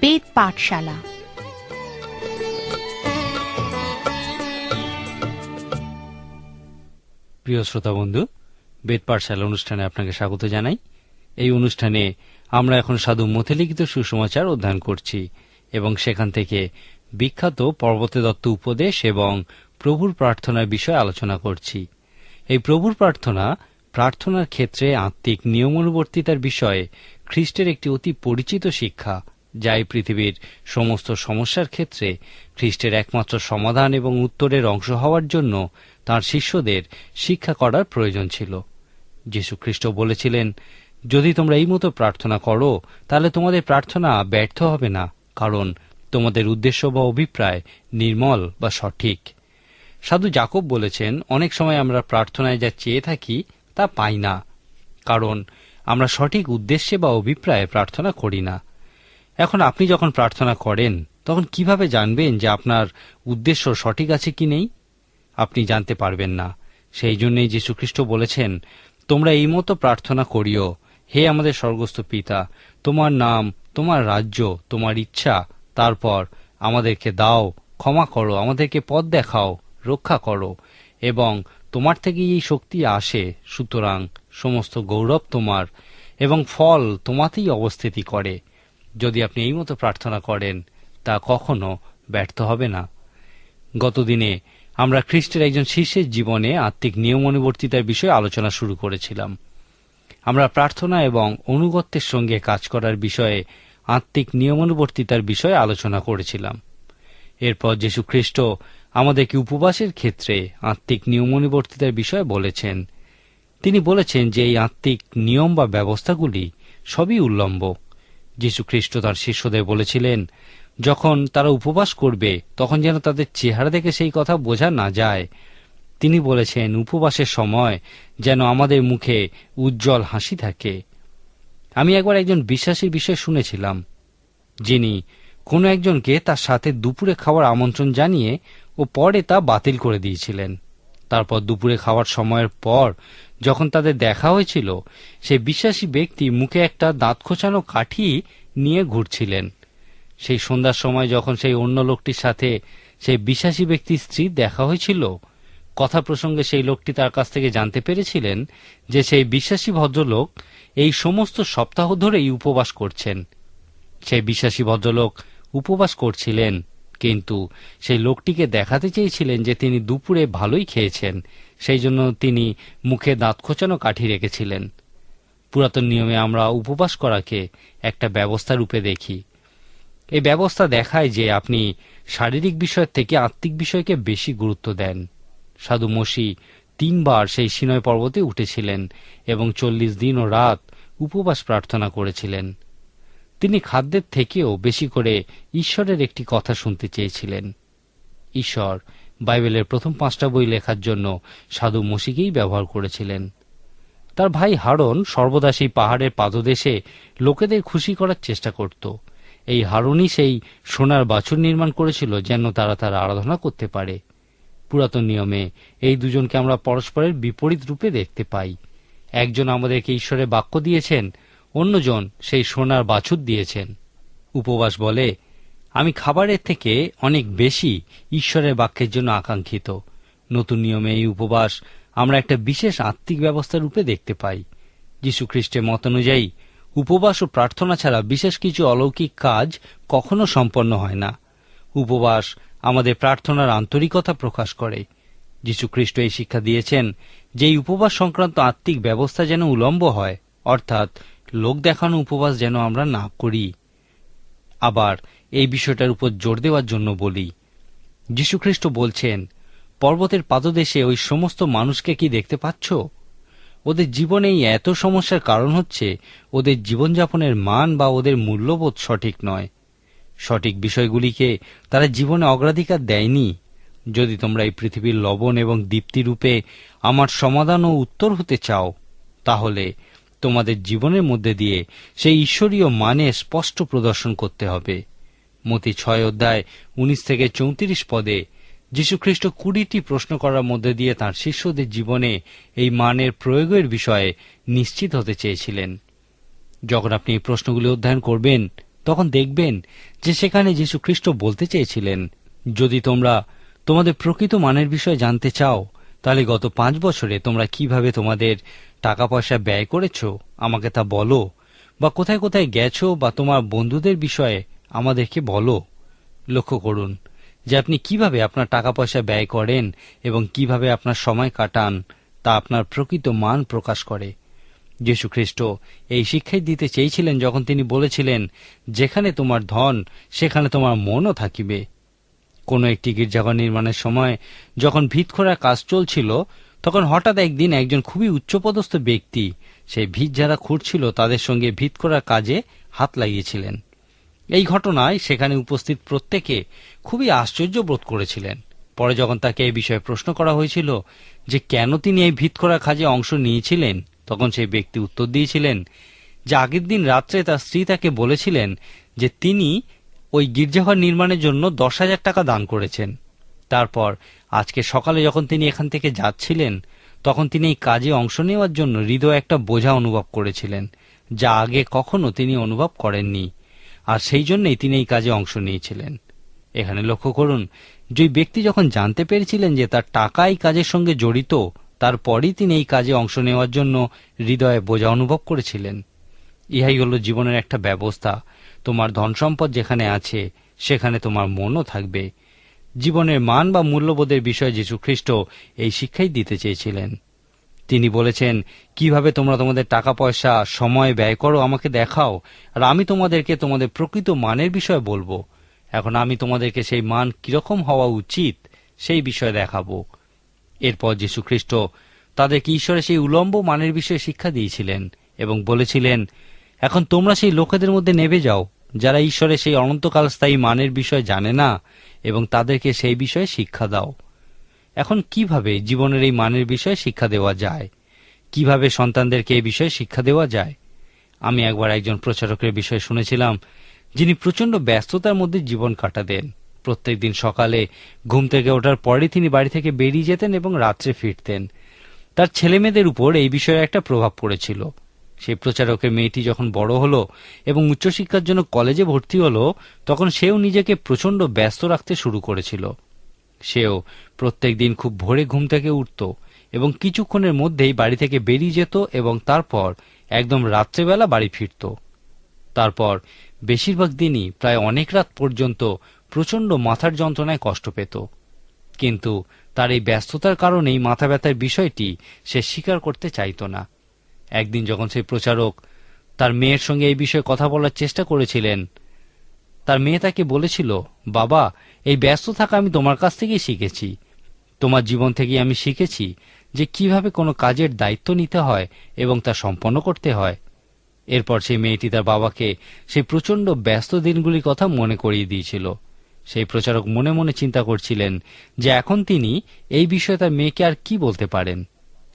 বেদ পাঠশালা। প্রিয় শ্রোতা বন্ধু, বেদ পাঠশালা অনুষ্ঠানে আপনাকে স্বাগত জানাই। এই অনুষ্ঠানে আমরা এখন সাধু মথে লিখিত সুসমাচার অধ্যয়ন করছি এবং সেখান থেকে বিখ্যাত পর্বতে দত্ত উপদেশ এবং প্রভুর প্রার্থনার বিষয়ে আলোচনা করছি। এই প্রভুর প্রার্থনা, প্রার্থনার ক্ষেত্রে আত্মিক নিয়মানুবর্তিতার বিষয়ে খ্রিস্টের একটি অতি পরিচিত শিক্ষা যা এই পৃথিবীর সমস্ত সমস্যার ক্ষেত্রে খ্রিস্টের একমাত্র সমাধান এবং উত্তরের অংশ হওয়ার জন্য তার শিষ্যদের শিক্ষা করার প্রয়োজন ছিল। যীশু খ্রিস্ট বলেছিলেন, যদি তোমরা এই মতো প্রার্থনা করো, তাহলে তোমাদের প্রার্থনা ব্যর্থ হবে না, কারণ তোমাদের উদ্দেশ্য বা অভিপ্রায় নির্মল বা সঠিক। সাধু জাকব বলেছেন, অনেক সময় আমরা প্রার্থনায় যা চেয়ে থাকি, তা পাই না, কারণ আমরা সঠিক উদ্দেশ্যে বা অভিপ্রায়ে প্রার্থনা করি না। এখন আপনি যখন প্রার্থনা করেন, তখন কীভাবে জানবেন যে আপনার উদ্দেশ্য সঠিক আছে কি নেই? আপনি জানতে পারবেন না। সেই জন্যই যীশুখ্রিস্ট বলেছেন, তোমরা এই মতো প্রার্থনা করিও, হে আমাদের স্বর্গস্থ পিতা, তোমার নাম, তোমার রাজ্য, তোমার ইচ্ছা, তারপর আমাদেরকে দাও, ক্ষমা করো, আমাদেরকে পথ দেখাও, রক্ষা করো, এবং তোমার থেকে এই শক্তি আসে, সুতরাং সমস্ত গৌরব তোমার, এবং ফল তোমাতেই অবস্থিতি করে। যদি আপনি এই মতো প্রার্থনা করেন, তা কখনো ব্যর্থ হবে না। গতদিনে আমরা খ্রিস্টের একজন শিষ্যের জীবনে আত্মিক নিয়ম অনুবর্তিতার বিষয়ে আলোচনা শুরু করেছিলাম। আমরা প্রার্থনা এবং অনুগত্যের সঙ্গে কাজ করার বিষয়ে আত্মিক নিয়মানুবর্তিতার বিষয়ে আলোচনা করেছিলাম। এরপর যীশু খ্রিস্ট আমাদেরকে উপবাসের ক্ষেত্রে আত্মিক নিয়মানুবর্তিতার বিষয়ে বলেছেন। তিনি বলেছেন যে এই আত্মিক নিয়ম বা ব্যবস্থাগুলি সবই উল্লম্ব। যীশু খ্রিস্ট তার শিষ্যদের বলেছিলেন, যখন তারা উপবাস করবে, তখন যেন তাদের চেহারা দেখে সেই কথা বোঝা না যায়। তিনি বলেছেন, উপবাসের সময় যেন আমাদের মুখে উজ্জ্বল হাসি থাকে। আমি একবার একজন বিশ্বাসীর বিষয়ে শুনেছিলাম, যিনি কোনো একজনকে তার সাথে দুপুরে খাওয়ার আমন্ত্রণ জানিয়ে ও পরে তা বাতিল করে দিয়েছিলেন। তারপর দুপুরে খাওয়ার সময়ের পর যখন তাদের দেখা হয়েছিল সেই বিশ্বাসী ব্যক্তি মুখে একটা দাঁত খোঁচানো কাঠি নিয়ে ঘুরছিলেন। সেই সন্ধ্যার সময় যখন সেই অন্য লোকটির সাথে সেই বিশ্বাসী ব্যক্তির স্ত্রী দেখা হয়েছিল, কথা প্রসঙ্গে সেই লোকটি তার কাছ থেকে জানতে পেরেছিলেন যে সেই বিশ্বাসী ভদ্রলোক এই সমস্ত সপ্তাহ ধরেই উপবাস করছেন। সেই বিশ্বাসী ভদ্রলোক উপবাস করছিলেন, কিন্তু সেই লোকটিকে দেখাতে চেয়েছিলেন যে তিনি দুপুরে ভালোই খেয়েছেন। সেই জন্য তিনি মুখে দাঁত খোঁচানো কাঠি রেখেছিলেন। পুরাতন নিয়মে আমরা উপবাস করাকে একটা ব্যবস্থা রূপে দেখি। এই ব্যবস্থা দেখায় যে আপনি শারীরিক বিষয়ের থেকে আত্মিক বিষয়কে বেশি গুরুত্ব দেন। সাধু মসি তিনবার সেই সিনয় পর্বতে উঠেছিলেন এবং চল্লিশ দিন ও রাত উপবাস প্রার্থনা করেছিলেন। তিনি খাদ্যের থেকেও বেশি করে ঈশ্বরের একটি কথা শুনতে চেয়েছিলেন। ঈশ্বর বাইবেলের প্রথম পাঁচটা বই লেখার জন্য সাধু মসিকেই ব্যবহার করেছিলেন। তার ভাই হারন সর্বদা সেই পাহাড়ের পাদদেশে লোকেদের খুশি করার চেষ্টা করত। এই হারনই সেই সোনার বাছুর নির্মাণ করেছিল যেন তারা তার আরাধনা করতে পারে। পুরাতন নিয়মে এই দুজনকে আমরা পরস্পরের বিপরীত রূপে দেখতে পাই। একজন আমাদেরকে ঈশ্বরের বাক্য দিয়েছেন, অন্যজন সেই সোনার বাছুর দিয়েছেন। উপবাস বলে আমি খাবারের থেকে অনেক বেশি ঈশ্বরের বাক্যের জন্য আকাঙ্ক্ষিত। নতুন নিয়মে এই উপবাস আমরা একটা বিশেষ আত্মিক ব্যবস্থা রূপে দেখতে পাই। যীশু খ্রিস্টের মত অনুযায়ী, উপবাস ও প্রার্থনা ছাড়া বিশেষ কিছু অলৌকিক কাজ কখনো সম্পন্ন হয় না। উপবাস আমাদের প্রার্থনার আন্তরিকতা প্রকাশ করে। যীশু খ্রিস্ট এই শিক্ষা দিয়েছেন যে এই উপবাস সংক্রান্ত আত্মিক ব্যবস্থা যেন উলম্ব হয়, অর্থাৎ লোক দেখানো উপবাস যেন আমরা না করি। আবার এই বিষয়টার উপর জোর দেওয়ার জন্য বলি। যীশুখ্রিস্ট বলছেন, পর্বতের পাদদেশে ওই সমস্ত মানুষকে কি দেখতে পাচ্ছ? ওদের জীবনে এই এত সমস্যার কারণ হচ্ছে ওদের জীবনযাপনের মান বা ওদের মূল্যবোধ সঠিক নয়। সঠিক বিষয়গুলিকে তারা জীবনে অগ্রাধিকার দেয়নি। যদি তোমরা এই পৃথিবীর লবণ এবং দীপ্তি রূপে আমার সমাধান ও উত্তর হতে চাও, তাহলে তোমাদের জীবনের মধ্যে দিয়ে সেই ঈশ্বরীয় মানে স্পষ্ট প্রদর্শন করতে হবে। মতি ছয় অধ্যায় উনিশ থেকে চৌত্রিশ পদে। যীশুখ্রিস্ট কুড়িটি প্রশ্ন করার মধ্যে দিয়ে তাঁর শিষ্যদের জীবনে এই মানের প্রয়োগের বিষয়ে নিশ্চিত হতে চেয়েছিলেন। যখন আপনি এই প্রশ্নগুলি অধ্যয়ন করবেন, তখন দেখবেন যে সেখানে যীশু খ্রিস্ট বলতে চেয়েছিলেন, যদি তোমরা তোমাদের প্রকৃত মানের বিষয়ে জানতে চাও, তাহলে গত পাঁচ বছরে তোমরা কীভাবে তোমাদের টাকা পয়সা ব্যয় করেছ, আমাকে তা বলো, বা কোথায় কোথায় গেছো, বা তোমার বন্ধুদের বিষয়ে আমাদেরকে বলো। লক্ষ্য করুন যে আপনি কীভাবে আপনার টাকা পয়সা ব্যয় করেন এবং কীভাবে আপনার সময় কাটান, তা আপনার প্রকৃত মান প্রকাশ করে। যীশু খ্রিস্ট এই শিক্ষাই দিতে চেয়েছিলেন যখন তিনি বলেছিলেন, যেখানে তোমার ধন, সেখানে তোমার মনও থাকিবে। কোনো একটি গির্জাঘর নির্মাণের সময় যখন ভিত খোঁড়ার কাজ চলছিল, তখন হঠাৎ একদিন একজন খুবই উচ্চপদস্থ ব্যক্তি, সেই ভিত যারা খুঁড়ছিল, তাদের সঙ্গে ভিত করার কাজে হাত লাগিয়েছিলেন। এই ঘটনায় সেখানে উপস্থিত প্রত্যেকে খুবই আশ্চর্য বোধ করেছিলেন। পরে যখন তাকে এই বিষয়ে প্রশ্ন করা হয়েছিল যে কেন তিনি এই ভিত করার কাজে অংশ নিয়েছিলেন, তখন সেই ব্যক্তি উত্তর দিয়েছিলেন, যে আগের দিন রাত্রে তার স্ত্রী তাকে বলেছিলেন যে তিনি ওই গির্জাঘর নির্মাণের জন্য দশ হাজার টাকা দান করেছেন। তারপর আজকে সকালে যখন তিনি এখান থেকে যাচ্ছিলেন, তখন তিনি এই কাজে অংশ নেওয়ার জন্য হৃদয় একটা বোঝা অনুভব করেছিলেন, যা আগে কখনো তিনি অনুভব করেননি। আর সেই জন্যই তিনি এই কাজে অংশ নিয়েছিলেন। এখানে লক্ষ্য করুন, যে ব্যক্তি যখন জানতে পেরেছিলেন যে তার টাকা এই কাজের সঙ্গে জড়িত, তারপরই তিনি এই কাজে অংশ নেওয়ার জন্য হৃদয়ে বোঝা অনুভব করেছিলেন। ইহাই হল জীবনের একটা ব্যবস্থা। তোমার ধন সম্পদ যেখানে আছে, সেখানে তোমার মনও থাকবে। জীবনের মান বা মূল্যবোধের বিষয়ে যীশু খ্রিস্ট এই শিক্ষাই দিতে চেয়েছিলেন। তিনি বলেছেন, কীভাবে তোমরা তোমাদের টাকা পয়সা সময় ব্যয় করো, আমাকে দেখাও, আর আমি তোমাদেরকে তোমাদের প্রকৃত মানের বিষয়ে বলব। এখন আমি তোমাদেরকে সেই মান কীরকম হওয়া উচিত, সেই বিষয়ে দেখাবো। এরপর যীশু খ্রিস্ট তাদেরকে ঈশ্বরের সেই উলম্ব মানের বিষয়ে শিক্ষা দিয়েছিলেন এবং বলেছিলেন, এখন তোমরা সেই লোকেদের মধ্যে নেবে যাও, যারা ঈশ্বরের সেই অনন্তকাল স্থায়ী মানের বিষয় জানে না, এবং তাদেরকে সেই বিষয়ে শিক্ষা দাও। এখন কীভাবে জীবনের এই মানের বিষয়ে শিক্ষা দেওয়া যায়? কীভাবে সন্তানদেরকে এই বিষয়ে শিক্ষা দেওয়া যায়? আমি একবার একজন প্রচারকের বিষয়ে শুনেছিলাম, যিনি প্রচণ্ড ব্যস্ততার মধ্যে জীবন কাটাতেন। প্রত্যেক দিন সকালে ঘুম থেকে ওঠার পরে তিনি বাড়ি থেকে বেরিয়ে যেতেন এবং রাত্রে ফিরতেন। তার ছেলেমেয়েদের উপর এই বিষয়ে একটা প্রভাব পড়েছিল। সেই প্রচারকের মেয়েটি যখন বড় হলো এবং উচ্চশিক্ষার জন্য কলেজে ভর্তি হলো, তখন সেও নিজেকে প্রচণ্ড ব্যস্ত রাখতে শুরু করেছিল। সেও প্রত্যেক দিন খুব ভোরে ঘুম থেকে উঠত এবং কিছুক্ষণের মধ্যেই বাড়ি থেকে বেরিয়ে যেত এবং তারপর একদম রাত্রেবেলা বাড়ি ফিরত। তারপর বেশিরভাগ দিনই প্রায় অনেক রাত পর্যন্ত প্রচণ্ড মাথার যন্ত্রণায় কষ্ট পেত। কিন্তু তার এই ব্যস্ততার কারণেই মাথা ব্যথার বিষয়টি সে স্বীকার করতে চাইত না। একদিন যখন সেই প্রচারক তার মেয়ের সঙ্গে এই বিষয়ে কথা বলার চেষ্টা করেছিলেন তার মেয়ে তাকে বলেছিল, বাবা, এই ব্যস্ত থাকা আমি তোমার কাছ থেকেই শিখেছি। তোমার জীবন থেকেই আমি শিখেছি যে কীভাবে কোনো কাজের দায়িত্ব নিতে হয় এবং তা সম্পন্ন করতে হয়। এরপর সেই মেয়েটি তার বাবাকে সেই প্রচণ্ড ব্যস্ত দিনগুলির কথা মনে করিয়ে দিয়েছিল। সেই প্রচারক মনে মনে চিন্তা করছিলেন যে এখন তিনি এই বিষয়ে তার মেয়েকে আর কি বলতে পারেন।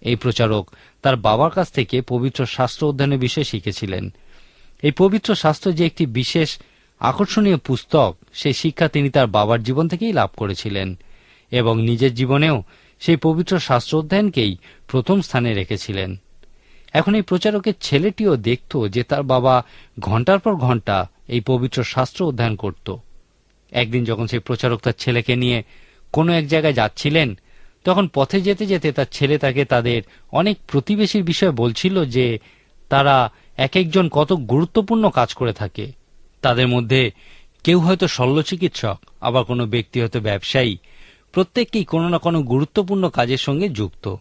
এই প্রচারক তার বাবার কাছ থেকে পবিত্র শাস্ত্র অধ্যয়নের বিষয়ে শিখেছিলেন। এই পবিত্র শাস্ত্র যে একটি বিশেষ আকর্ষণীয় পুস্তক সেই শিক্ষা তিনি তার বাবার জীবন থেকেই লাভ করেছিলেন এবং নিজের জীবনেও সেই পবিত্র শাস্ত্র অধ্যয়নকেই প্রথম স্থানে রেখেছিলেন। এখন এই প্রচারকের ছেলেটিও দেখত যে তার বাবা ঘণ্টার পর ঘণ্টা এই পবিত্র শাস্ত্র অধ্যয়ন করত। একদিন যখন সেই প্রচারক তার ছেলেকে নিয়ে কোনো এক জায়গায় যাচ্ছিলেন, তখন পথে যেতে যেতে তার ছেলে তাকে তাদের অনেক প্রতিবেশীর বিষয়ে বলছিল যে তারা এক একজন কত গুরুত্বপূর্ণ কাজ করে থাকে। তাদের মধ্যে কেউ হয়তো শল্য চিকিৎসক আবার কোনো ব্যক্তি হয়তো ব্যবসায়ী। প্রত্যেককেই কোনো না কোনো গুরুত্বপূর্ণ কাজের সঙ্গে যুক্ত।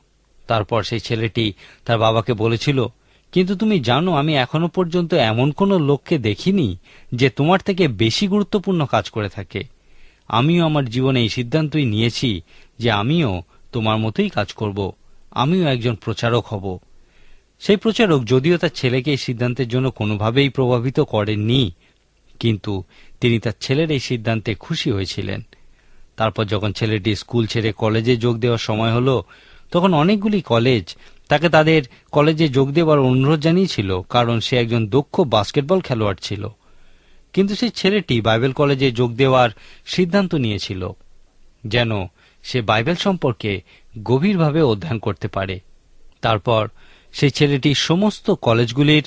তারপর সেই ছেলেটি তার বাবাকে বলেছিল, কিন্তু তুমি জানো, আমি এখনও পর্যন্ত এমন কোনো লোককে দেখিনি যে তোমার থেকে বেশি গুরুত্বপূর্ণ কাজ করে থাকে। আমিও আমার জীবনে এই সিদ্ধান্তই নিয়েছি যে আমিও তোমার মতোই কাজ করব। আমিও একজন প্রচারক হব। সেই প্রচারক যদিও তার ছেলেকে এই সিদ্ধান্তের জন্য কোনোভাবেই প্রভাবিত করেননি কিন্তু তিনি তার ছেলের এই সিদ্ধান্তে খুশি হয়েছিলেন। তারপর যখন ছেলেটি স্কুল ছেড়ে কলেজে যোগ দেওয়ার সময় হলো, তখন অনেকগুলি কলেজ তাকে তাদের কলেজে যোগ দেওয়ার অনুরোধ জানিয়েছিল, কারণ সে একজন দক্ষ বাস্কেটবল খেলোয়াড় ছিল। কিন্তু সেই ছেলেটি বাইবেল কলেজে যোগ দেওয়ার সিদ্ধান্ত নিয়েছিল, যেন সে বাইবেল সম্পর্কে গভীরভাবে অধ্যয়ন করতে পারে। তারপর সেই ছেলেটি সমস্ত কলেজগুলির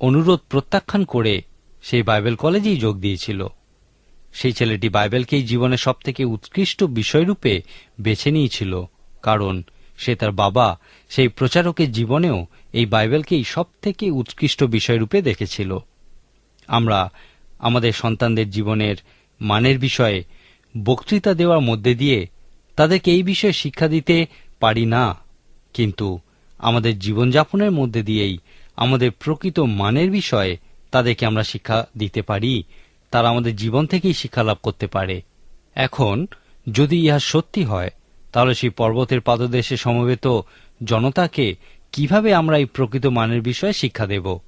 অনুরোধ প্রত্যাখ্যান করে সেই বাইবেল কলেজেই যোগ দিয়েছিল। সেই ছেলেটি বাইবেলকেই জীবনের সবথেকে উৎকৃষ্ট বিষয়রূপে বেছে নিয়েছিল, কারণ সে তার বাবা, সেই প্রচারকের জীবনেও এই বাইবেলকেই সবথেকে উৎকৃষ্ট বিষয়রূপে দেখেছিল। আমরা আমাদের সন্তানদের জীবনের মানের বিষয়ে বক্তৃতা দেওয়ার মধ্যে দিয়ে তাদেরকে এই বিষয়ে শিক্ষা দিতে পারি না, কিন্তু আমাদের জীবনযাপনের মধ্যে দিয়েই আমাদের প্রকৃত মানের বিষয়ে তাদেরকে আমরা শিক্ষা দিতে পারি, তারা আমাদের জীবন থেকেই শিক্ষা লাভ করতে পারে। এখন, যদি ইহা সত্যি হয়, তাহলে সেই পর্বতের পাদদেশে সমবেত জনতাকে কীভাবে আমরা এই প্রকৃত মানের বিষয়ে শিক্ষা দেব?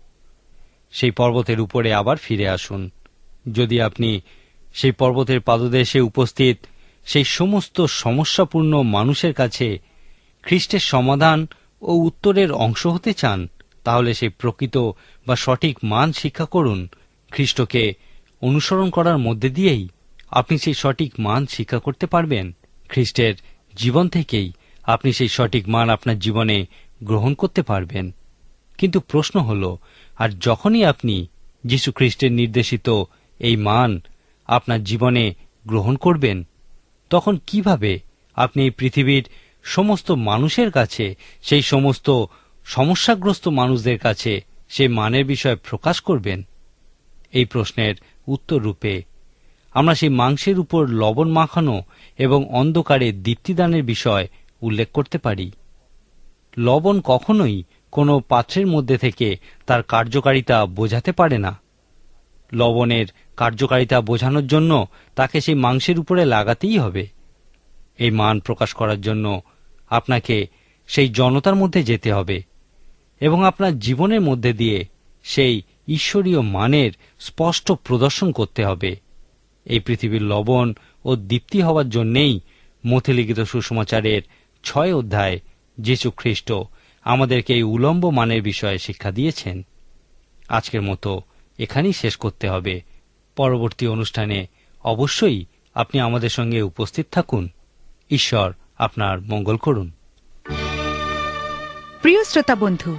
সেই পর্বতের উপরে আবার ফিরে আসুন। যদি আপনি সেই পর্বতের পাদদেশে উপস্থিত সেই সমস্ত সমস্যাপূর্ণ মানুষের কাছে খ্রিস্টের সমাধান ও উত্তরের অংশ হতে চান তাহলে সেই প্রকৃত বা সঠিক মান শিক্ষা করুন। খ্রিস্টকে অনুসরণ করার মধ্যে দিয়েই আপনি সেই সঠিক মান শিক্ষা করতে পারবেন। খ্রিস্টের জীবন থেকেই আপনি সেই সঠিক মান আপনার জীবনে গ্রহণ করতে পারবেন। কিন্তু প্রশ্ন হল, আর যখনই আপনি যীশু খ্রিস্টের নির্দেশিত এই মান আপনার জীবনে গ্রহণ করবেন, তখন কীভাবে আপনি এই পৃথিবীর সমস্ত মানুষের কাছে সেই সমস্ত সমস্যাগ্রস্ত মানুষদের কাছে সে মানের বিষয়ে প্রকাশ করবেন? এই প্রশ্নের উত্তর রূপে, আমরা সেই মাংসের উপর লবণ মাখানো এবং অন্ধকারে দীপ্তিদানের বিষয় উল্লেখ করতে পারি। লবণ কখনোই কোনো পাত্রের মধ্যে থেকে তার কার্যকারিতা বোঝাতে পারে না। লবণের কার্যকারিতা বোঝানোর জন্য তাকে সেই মাংসের উপরে লাগাতেই হবে। এই মান প্রকাশ করার জন্য আপনাকে সেই জনতার মধ্যে যেতে হবে। এবং আপনার জীবনের মধ্যে দিয়ে সেই ঈশ্বরীয় মানের স্পষ্ট প্রদর্শন করতে হবে। এই পৃথিবীর লবণ ও দীপ্তি হওয়ার জন্যেই মথিলিখিত সুসমাচারের ছয় অধ্যায় যীশু খ্রিস্ট আমাদেরকে এই উলম্ব মানের বিষয়ে শিক্ষা দিয়েছেন। আজকের মতো এখানেই শেষ করতে হবে। পরবর্তী অনুষ্ঠানে অবশ্যই আপনি আমাদের সঙ্গে উপস্থিত থাকুন। ঈশ্বর আপনার মঙ্গল করুন। প্রিয় শ্রোতা বন্ধু